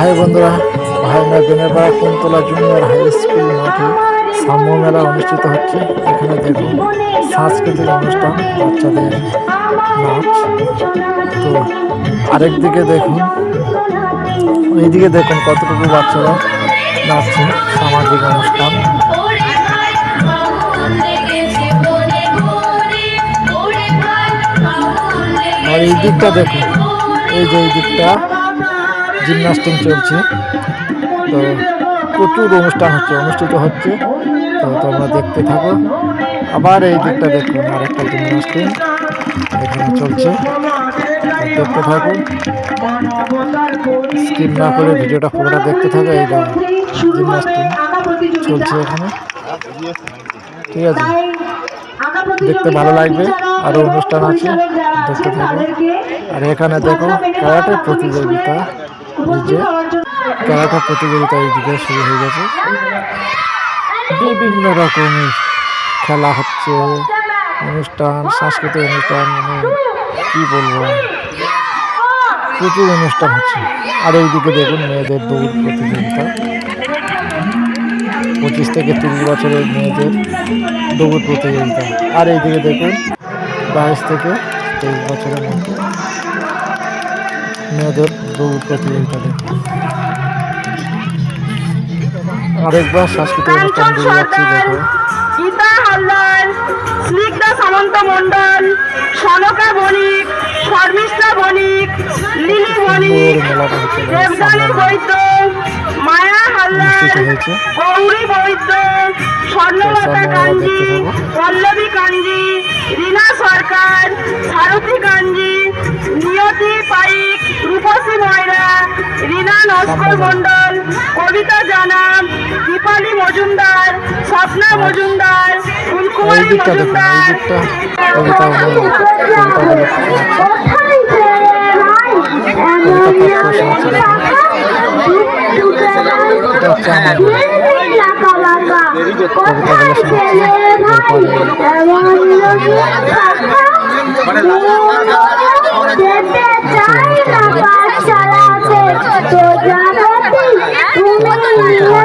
High বন্ধুরা Bhaina Benepara Kuntala junior high school মাঠে সাম্য মেলা অনুষ্ঠিত হচ্ছে। এখানে দেখুন, সাংস্কৃতিক অনুষ্ঠান, বাচ্চাদের নাচ। তো আরেক দিকে দেখুন, এইদিকে দেখুন কতটুকু বাচ্চারা নাচছে সামাজিক অনুষ্ঠান। আর এই দিকটা দেখুন, এই যে এই দিকটা জিমনাস্টিক চলছে। তো প্রচুর অনুষ্ঠান হচ্ছে। অনুষ্ঠিত হচ্ছে। তো তোমরা দেখতে থাকো। আবার এই দিকটা দেখুন, আর একটা জিমনাস্টিক এখানে চলছে। দেখতে থাকুন স্কিপ না করে ভিডিওটা পুরোটা দেখতে থাকো। এই দেখো জিমনাস্টিক চলছে এখানে। ঠিক আছে। দেখতে ভালো লাগবে। আরও অনুষ্ঠান আছে। দেখতে থাকো। আর এখানে দেখো ক্যারাটে প্রতিযোগিতা। ক্যারাটে প্রতিযোগিতা এইদিকে শুরু হয়ে গেছে। বিভিন্ন রকমের খেলা হচ্ছে অনুষ্ঠান সাংস্কৃতিক অনুষ্ঠান মানে কী বলব? প্রচুর অনুষ্ঠান হচ্ছে। আর এইদিকে দেখুন মেয়েদের দৌড় প্রতিযোগিতা। পঁচিশ থেকে তিরিশ বছরের মেয়েদের দৌড় প্রতিযোগিতা। আর এইদিকে দেখুন বাইশ থেকে তেইশ বছরের মধ্যে মেয়েদের দৌড় প্রতিযোগিতা দেখুন আরেকবার সাংস্কৃতিক অনুষ্ঠান দিয়ে যাচ্ছি দেখো। গীতা হালদার স্নিগ্ধা সামন্ত মণ্ডল সনকা বণিক শর্মিষ্ঠা বণিক লিলি বণিক দেবদানী বৈদ্য মায়া হালদার গৌরী বৈদ্য স্বর্ণলতা কাঞ্জি পল্লবী কাঞ্জি রীনা সরকার সারথী কাঞ্জি নস্কর সামনে। মণ্ডল কবিতা জানা দীপালি মজুমদার স্বপ্না মজুমদার এই ফুলকুমারী মজুমদার। দিকটা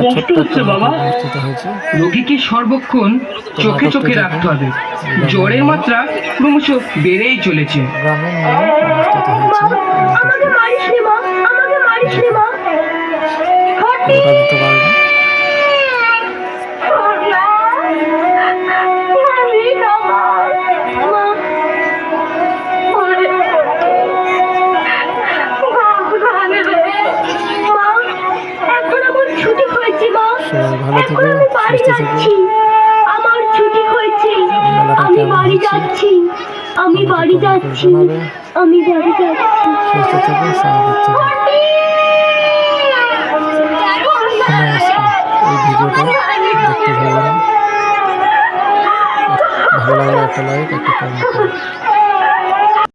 কষ্ট হচ্ছে বাবা রোগীকে সর্বক্ষণ চোখে চোখে রাখতে হবে। জ্বরের মাত্রা ক্রমশ বেড়েই চলেছে। আমাকে মারিস নি মা আমাকে মারিস নি মা। ভালো থেকো সুস্থ থেকো। আমার ছুটি হয়েছে। আমি বাড়ি যাচ্ছি। আমি বাড়ি যাচ্ছি। আমি বাড়ি যাচ্ছি। সুস্থ থেকো স্বাভাবিক থেকো। এই ভিডিওটা দেখতে না ভালো লাগলে একটা লাইক একটা কমেন্ট করুন